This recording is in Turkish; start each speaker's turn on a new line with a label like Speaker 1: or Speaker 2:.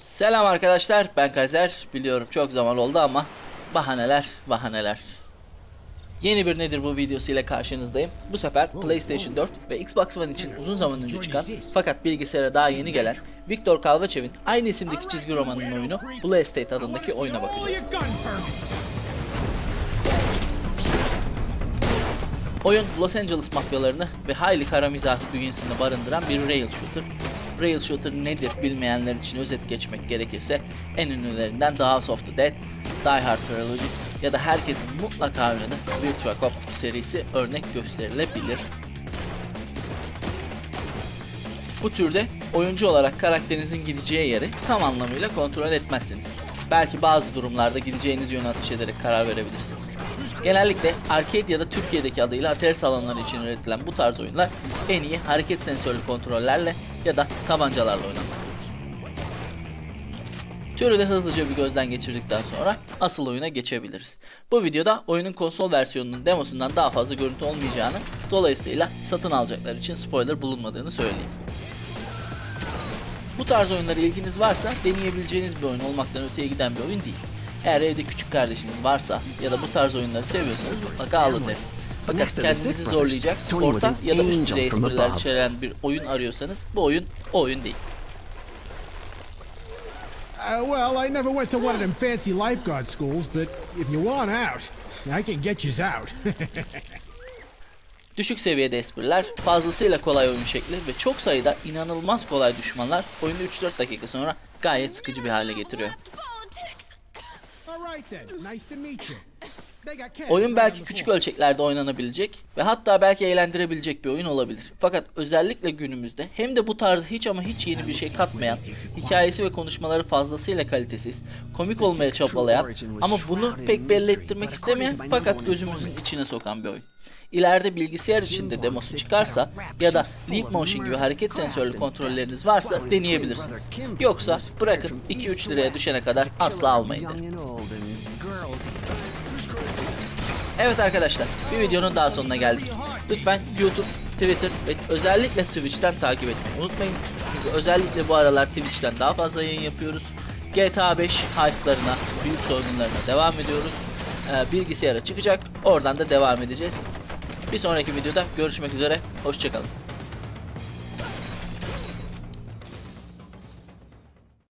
Speaker 1: Selam arkadaşlar ben Kazer biliyorum çok zaman oldu ama bahaneler bahaneler. Yeni bir nedir bu videosu ile karşınızdayım. Bu sefer PlayStation 4 ve Xbox One için uzun zaman önce çıkan fakat bilgisayara daha yeni gelen Viktor Kalvachev'in aynı isimdeki çizgi romanının oyunu Blue Estate adındaki oyuna bakacağız. Oyun Los Angeles mafyalarını ve hayli kara mizahı bünyesinde barındıran bir rail shooter. Rail shooter nedir bilmeyenler için özet geçmek gerekirse en ünlülerinden The House of the Dead, Die Hard Trilogy ya da herkesin mutlaka oynadığı Virtua Cop serisi örnek gösterilebilir. Bu türde oyuncu olarak karakterinizin gideceği yeri tam anlamıyla kontrol etmezsiniz. Belki bazı durumlarda gideceğiniz yöne ateş ederek karar verebilirsiniz. Genellikle arcade ya da Türkiye'deki adıyla atari salonları için üretilen bu tarz oyunlar en iyi hareket sensörlü kontrollerle ya da tabancalarla oynanmaktadır. Türü hızlıca bir gözden geçirdikten sonra asıl oyuna geçebiliriz. Bu videoda oyunun konsol versiyonunun demosundan daha fazla görüntü olmayacağını, dolayısıyla satın alacaklar için spoiler bulunmadığını söyleyeyim. Bu tarz oyunlara ilginiz varsa deneyebileceğiniz bir oyun olmaktan öteye giden bir oyun değil. Eğer evde küçük kardeşiniz varsa ya da bu tarz oyunları seviyorsanız mutlaka alın derim. Fakat kendinizi zorlayacak orta ya da üst düzey espriler içeren bir oyun arıyorsanız bu oyun o oyun değil.
Speaker 2: Uh, well, I never went to one of them fancy lifeguard schools, but if you want out, I can get yous out.
Speaker 1: Düşük seviyede espriler, fazlasıyla kolay oyun şekli ve çok sayıda inanılmaz kolay düşmanlar oyunu 3-4 dakika sonra gayet sıkıcı bir hale getiriyor.
Speaker 2: All right then, nice to meet you.
Speaker 1: Oyun belki küçük ölçeklerde oynanabilecek ve hatta belki eğlendirebilecek bir oyun olabilir. Fakat özellikle günümüzde hem de bu tarzı hiç ama hiç yeni bir şey katmayan, hikayesi ve konuşmaları fazlasıyla kalitesiz, komik olmaya çabalayan ama bunu pek belli ettirmek istemeyen fakat gözümüzün içine sokan bir oyun. İleride bilgisayar içinde demosu çıkarsa ya da Leap Motion gibi hareket sensörlü kontrolleriniz varsa deneyebilirsiniz. Yoksa bırakın 2-3 liraya düşene kadar asla almayın derim. Evet arkadaşlar bir videonun daha sonuna geldik. Lütfen YouTube, Twitter ve özellikle Twitch'ten takip etmeyi unutmayın. Çünkü özellikle bu aralar Twitch'ten daha fazla yayın yapıyoruz. GTA 5 heistlarına, büyük soygunlarına devam ediyoruz. Ee, bilgisayara çıkacak. Oradan da devam edeceğiz. Bir sonraki videoda görüşmek üzere. Hoşçakalın.